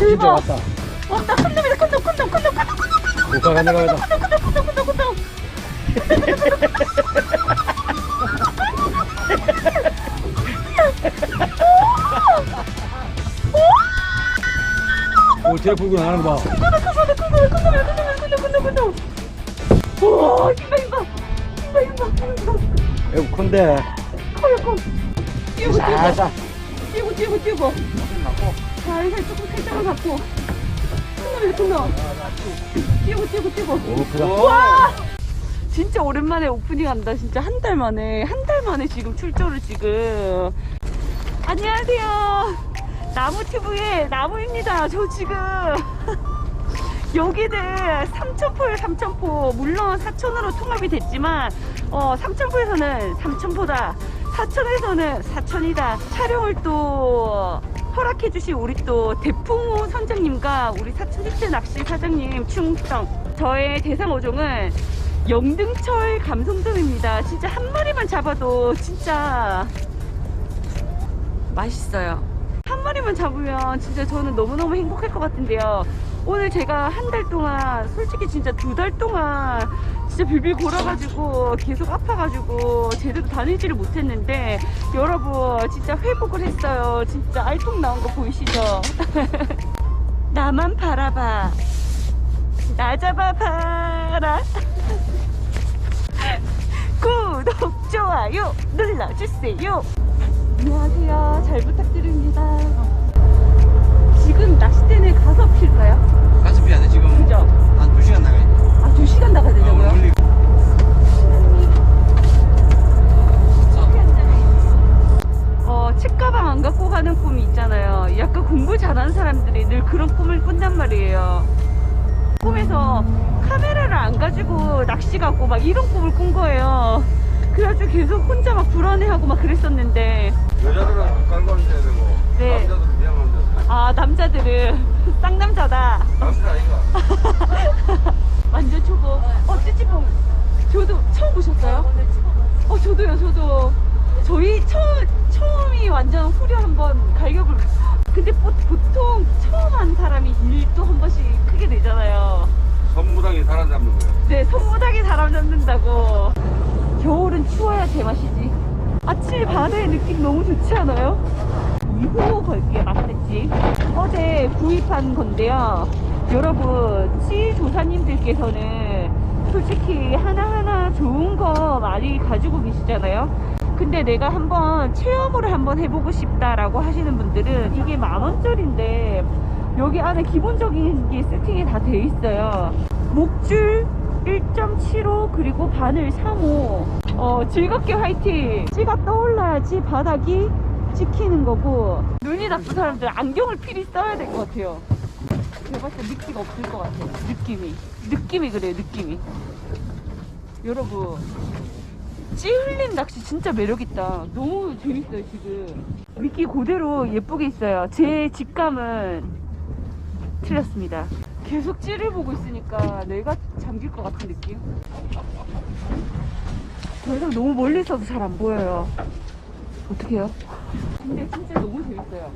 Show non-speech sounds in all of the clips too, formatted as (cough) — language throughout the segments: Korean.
진짜 대박. 왔다. 왔다 큰 놈이다 큰 놈, 큰 놈, 큰 놈, 큰 놈, 큰 놈. 큰 놈, 큰 놈, 큰 놈. 오 제일 거 봐. 큰 놈, 큰 놈, 큰 놈, 큰 놈, 큰 놈, 큰 놈, 큰 놈, 큰 놈. 우와, 힘봐, 힘봐. 힘봐, 힘봐, 힘봐. 이거 큰데. 커요, 커. 뛰고, 뛰고. 살살. 뛰고, 뛰고, 뛰고. 살살 조금 살짝만 갖고. 큰 놈이다, 큰 놈. 뛰고, 뛰고, 뛰고. 와! 진짜 오랜만에 오프닝 한다 진짜. 한 달 만에 한 달 만에 지금 출조를 지금. 안녕하세요. 나무튜브의 나무입니다 저 지금. (laughs) 여기는 삼천포에 삼천포. 물론 사천으로 통합이 됐지만 어 삼천포에서는 삼천포다. 사천에서는 사천이다. 촬영을 또 허락해 주신 우리 또 대풍호 선장님과 우리 사천지체 낚시 사장님 충성. 저의 대상 어종은 영등철 감성돔입니다. 진짜 한 마리만 잡아도 진짜 맛있어요. 한 마리만 잡으면 진짜 저는 너무너무 행복할 것 같은데요. 오늘 제가 한 달 동안, 솔직히 진짜 두 달 동안 진짜 빌빌 골아가지고 계속 아파가지고 제대로 다니지를 못했는데 여러분 진짜 회복을 했어요. 진짜 알통 나온 거 보이시죠? (laughs) 나만 바라봐. 나 잡아봐라. (laughs) 구독, 좋아요 눌러주세요. 안녕하세요. 잘 부탁드립니다. 지금 낚싯대는 가서 필까요? 가스피 안에 지금 그죠? 한 2시간 나가 있네. 아, 두 시간 나가야 되냐고요? 멀리. 어, 책가방 안 갖고 가는 꿈이 있잖아요. 약간 공부 잘하는 사람들이 늘 그런 꿈을 꾼단 말이에요. 꿈에서 카메라를 안 가지고 낚시 가고 막 이런 꿈을 꾼 거예요. 그래가지고 계속 혼자 막 불안해하고 막 그랬었는데, 남자들은 (laughs) 쌍남자다. 남자 아이가. (laughs) 완전 초보. 어, 찌찌뽕. 저도 처음 보셨어요? 어, 저도요, 저도. 저희 처음, 처음이 완전 후려 한번 갈격을. 근데 보, 보통 처음 한 사람이 일도 한 번씩 크게 되잖아요. 선무당이 사람 잡는 거야. 네, 손바닥에 사람 잡는다고. 겨울은 추워야 제맛이지. 아침에 바다의 느낌 너무 좋지 않아요? 위호 걸기에 맛있지. 어제 구입한 건데요. 여러분, 치 조사님들께서는 솔직히 하나하나 좋은 거 많이 가지고 계시잖아요. 근데 내가 한번 체험을 한번 해보고 싶다라고 하시는 분들은 이게 만 원짜리인데 여기 안에 기본적인 게 세팅이 다 돼 있어요. 목줄 1.75 그리고 바늘 3호 어, 즐겁게 화이팅 찌가 떠올라야지 바닥이 찍히는 거고 눈이 나쁜 사람들 안경을 필히 써야 될 것 같아요. 제가 봤을 때 느낌 없을 것 같아요. 느낌이. 느낌이 그래요 느낌이. 여러분 찌 흘린 낚시 진짜 매력있다. 너무 재밌어요 지금. 미끼 그대로 예쁘게 있어요. 제 직감은 틀렸습니다. 계속 찌를 보고 있으니까 뇌가 잠길 것 같은 느낌? 더 이상 너무 멀리 있어도 잘 안 보여요 어떡해요? 근데 진짜 너무 재밌어요.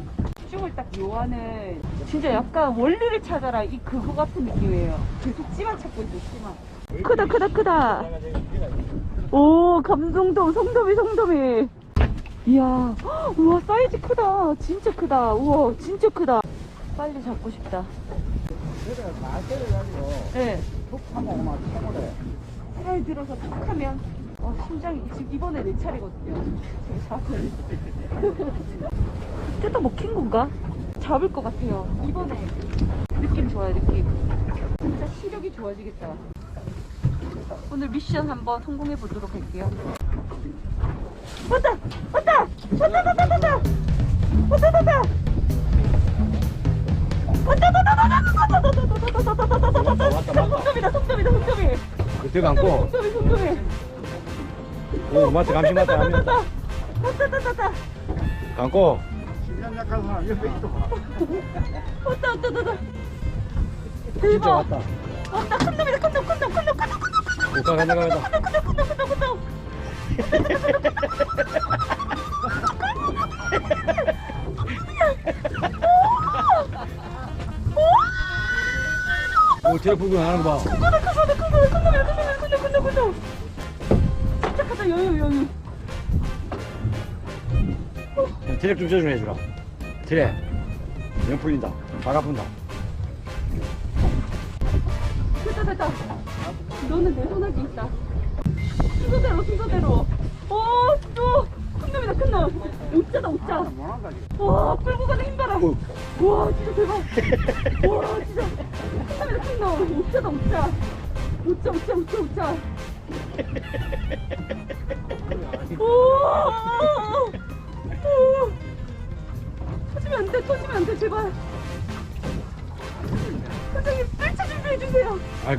쭈을 딱 요하는 진짜 약간 원리를 찾아라 이 그거 같은 느낌이에요. 계속 찌만 찾고 있어 찌만. 크다 크다 크다. 오 감동돔 성돔이 성돔이. 이야 헉, 우와 사이즈 크다. 진짜 크다. 우와 진짜 크다. 빨리 잡고 싶다. 네. 살 들어서 툭 하면 어, 심장이 지금 이번에 내 차례거든요 제가 잡을 뜯어 먹힌 건가? 잡을 것 같아요 이번에 느낌 좋아요 느낌 진짜 시력이 좋아지겠다 오늘 미션 한번 성공해 보도록 할게요 왔다! 왔다! 왔다! 왔다! 왔다! 왔다! 왔다! 왔다! 손톱이다 손톱이다 손톱이 그때 감고. 손톱이 손톱이 오 맞다 감시 맞다. 감시 맞다. 왔다 왔다 왔다 감고. 심장 약한 사람 옆에 있어. 왔다 왔다 왔다 진짜 대박 왔다. 왔다 큰 놈이다 큰 놈 큰 놈 큰 놈 큰 놈 큰놈 오가 간다 간다. 큰 놈 큰 놈 큰 놈 큰 놈 오, 트랙 불고 나는 거 봐. 큰거다 큰거다 큰거다 큰놈이야 큰 놈이야 큰 놈 큰 놈 큰 놈 여유 여유 야, 트랙 좀 조정해 주라. 트랙. 영 풀린다. 발 아픈다. 됐다 됐다. 너는 내 손아귀 있다. 순서대로 순서대로. 어또. 큰놈이다 큰놈. 오짜다 오짜 와 끌고 가는 힘봐라. 어. 와 진짜 대박. 와 진짜. 큰놈이다 큰놈. 오짜다 오짜 오짜 오짜 오짜 오짜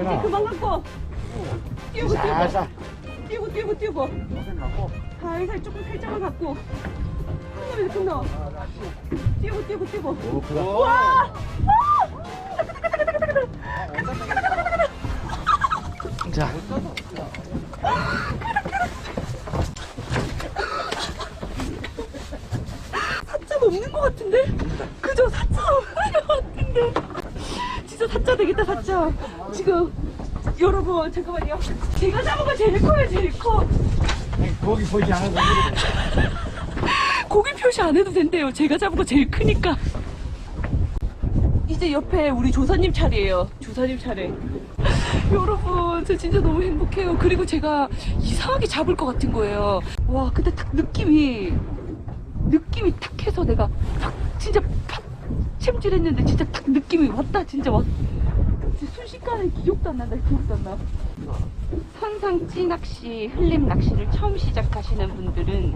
이제. 그만 갖고 뛰고 뛰고 살살. 뛰고 뛰고 뛰고 살살 조금 살짝만 갖고 큰 놈이다 큰 놈 뛰고 뛰고 뛰고 오, 크다. 와! 자. 사자가 없는 것 같은데? 그죠? 사자가 없는 것 같은데? 진짜 사자 사자 지금 여러분 잠깐만요 제가 잡은 거 제일 커요 제일 커 고기 보지 않아도 고기 표시 안 해도 된대요. 제가 잡은 거 제일 크니까. 이제 옆에 우리 조사님 차례예요. 조사님 차례. 여러분, 저 진짜 너무 행복해요. 그리고 제가 이상하게 잡을 것 같은 거예요. 와, 근데 딱 느낌이, 느낌이 탁 해서 내가 탁, 진짜 팍 챔질했는데 진짜 딱 느낌이 왔다, 진짜 왔. 진짜 순식간에 기억도 안 난다, 기억도 안 나. 선상 찌낚시, 흘림 낚시를 처음 시작하시는 분들은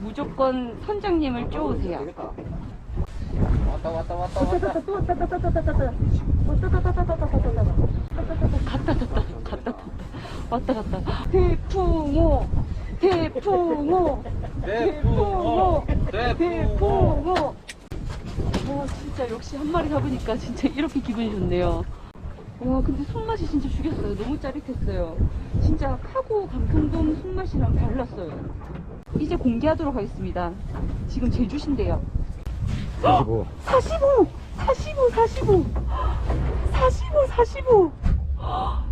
무조건 선장님을 쪼으세요. 왔다 왔다 왔다 왔다. 갔다 갔다 갔다 갔다 왔다 갔다 대풍호 대풍호 대풍호 대풍호 와 진짜 역시 한 마리 잡으니까 진짜 이렇게 기분이 좋네요 와 근데 손맛이 진짜 죽였어요 너무 짜릿했어요 진짜 카고 감성돔 손맛이랑 달랐어요 이제 공개하도록 하겠습니다 지금 제주신데요 45. 45! 45! 45! 45! 45!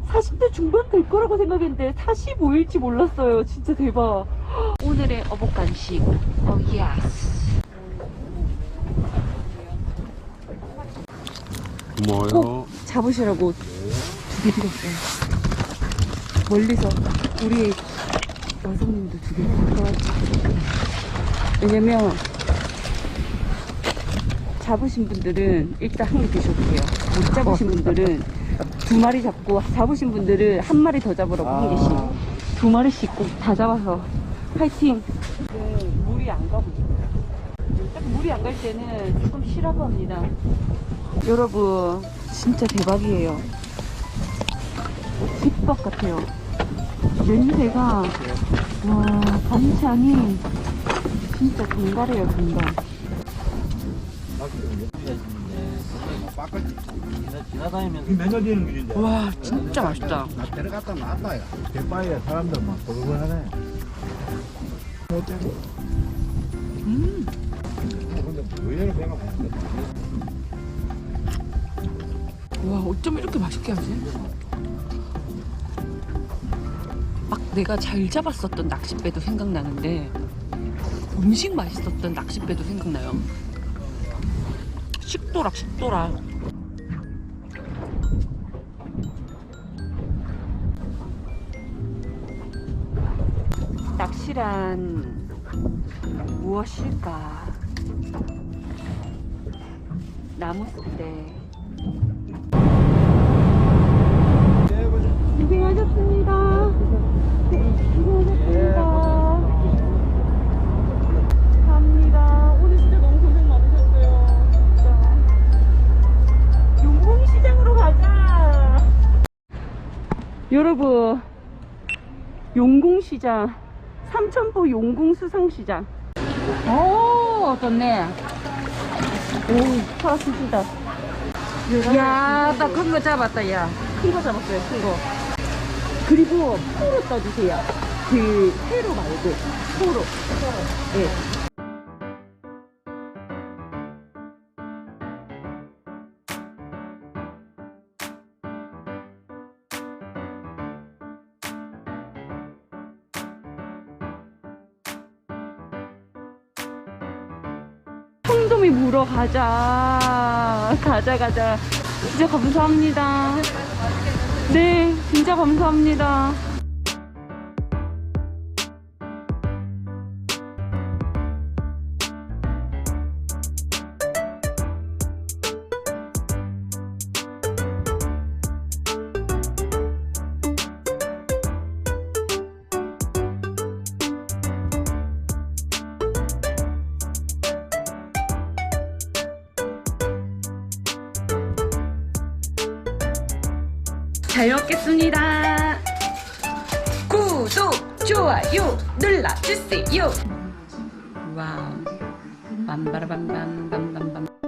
40대 중반 될 거라고 생각했는데 45일지 몰랐어요. 진짜 대박. 오늘의 어복 간식. 어, 예스. 뭐요? 잡으시라고 두 개 드렸어요. 멀리서 우리 여성님도 두 개 드렸어요. 왜냐면 잡으신 분들은 일단 한 개 드셔도 돼요. 못 잡으신 분들은 두 마리 잡고 잡으신 분들은 한 마리 더 잡으라고 한 개씩 두 마리씩 꼭 다 잡아서 파이팅. 지금 물이 안 가고 있어요. 딱 물이 안 갈 때는 조금 쉬라고 합니다. 여러분 진짜 대박이에요. 집밥 같아요. 냄새가 와 반찬이 진짜 정갈해요 정갈. 길인데. 와 진짜 맛있다. 나 데려갔다 야. 대파에 사람들 막 보글보글하네. 음. 근데 왜 이렇게 배가 고픈데? 와 어쩜 이렇게 맛있게 하지? 막 내가 잘 잡았었던 낚싯배도 생각나는데 음식 맛있었던 낚싯배도 생각나요. 식도락 식도락. 낚시란 무엇일까? 나무 숲대 고생하셨습니다. 네, 고생하셨습니다. 감사합니다. 오늘 진짜 너무 고생 많으셨어요. 진짜. 용봉시장으로 가자. 여러분, 용궁시장, 삼천포 용궁수상시장. 오, 좋네. 오, 파스시다. 야, 딱 큰 거 잡았다, 야. 큰 거 잡았어요, 큰 거. 그리고 포로 떠주세요. 그, 회로 말고, 포로. 네. 청dom이 물어 가자. 가자, 가자. 진짜 감사합니다. 네, 진짜 감사합니다. 잘 먹겠습니다. 구독, 좋아요 눌러주세요. 와우. 빰바라밤밤밤밤밤.